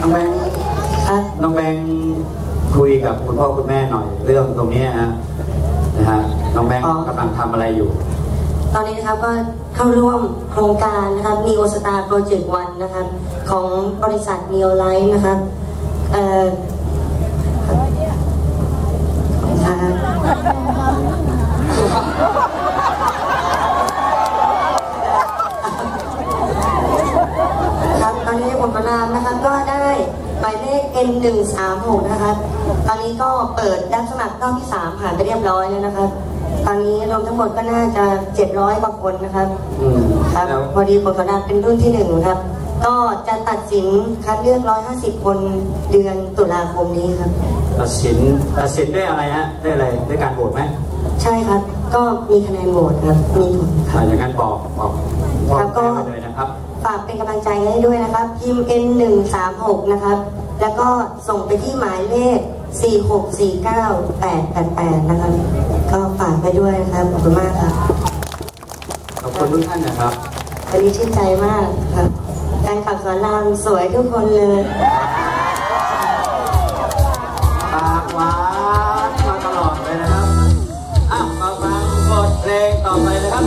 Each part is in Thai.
น้องแบงค์ครับน้องแบงค์คุยกับคุณพ่อคุณแม่หน่อย เรื่องตรงนี้ฮะนะฮะน้องแบงค์กำลังทำอะไรอยู่ ตอนนี้นะครับก็เข้าร่วมโครงการนะครับ Neo Star Project One นะครับ ของบริษัท Neo Life นะครับเอ่ออ่าครับตอนนี้ผลประนามนะครับก็ได้หมายเลข N136 นะครับ ตอนนี้ก็เปิดรับสมัครรอบที่3ผ่านไปเรียบร้อยแล้วนะครับ ตอนนี้รวมทั้งหมดก็น่าจะ700กว่าคนนะครับ อืมครับ แล้วพอดีผลประนามเป็นรุ่นที่หนึ่งครับ ก็จะตัดสินคัดเลือก150คนเดือนตุลาคมนี้ครับ ตัดสินตัดสินได้อะไรฮะได้อะไรได้การโหวตไหมใช่ครับ ก็มีคะแนนโหวตครับ มีผลคอ่ารับอย่างนั้นบอกบอกบอกครับก็แม่ไปเลยนะครับ ฝากเป็นกำลังใจให้ด้วยนะครับพิมพ์ N136 นะครับ แล้วก็ส่งไปที่หมายเลข 4649888 นะครับ ก็ฝากไปด้วยนะครับ ขอบคุณมากครับ ขอบคุณทุกท่านนะครับวันนี้ชื่นใจมากครับการขับสอนรามสวยทุกคนเลย ปากหวานมาตลอดเลยนะครับอ้าวมาฟังบทเพลงต่อไปเลยครับ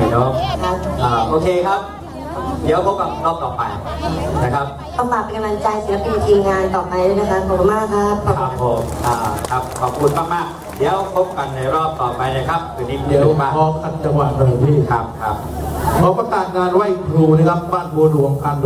วยเนาะครับอ่าโอเคครับ เดี๋ยวพบกับรอบต่อไปนะครับก็ฝากเป็นกำลังใจศิลปินทีมงานต่อไปด้วยนะคะขอบคุณมากครับขอบคคุรัณบผมอ่าครับขอบคุณมากมากๆเดี๋ยวพบกันในรอบต่อไปนะครับคืนนี้เดี๋ยวบ้างขอขัดจังหวะหน่อยพี่ครับครับขอประกาศงานไหว้ครูนะครับบ้านบัวหลวงพัน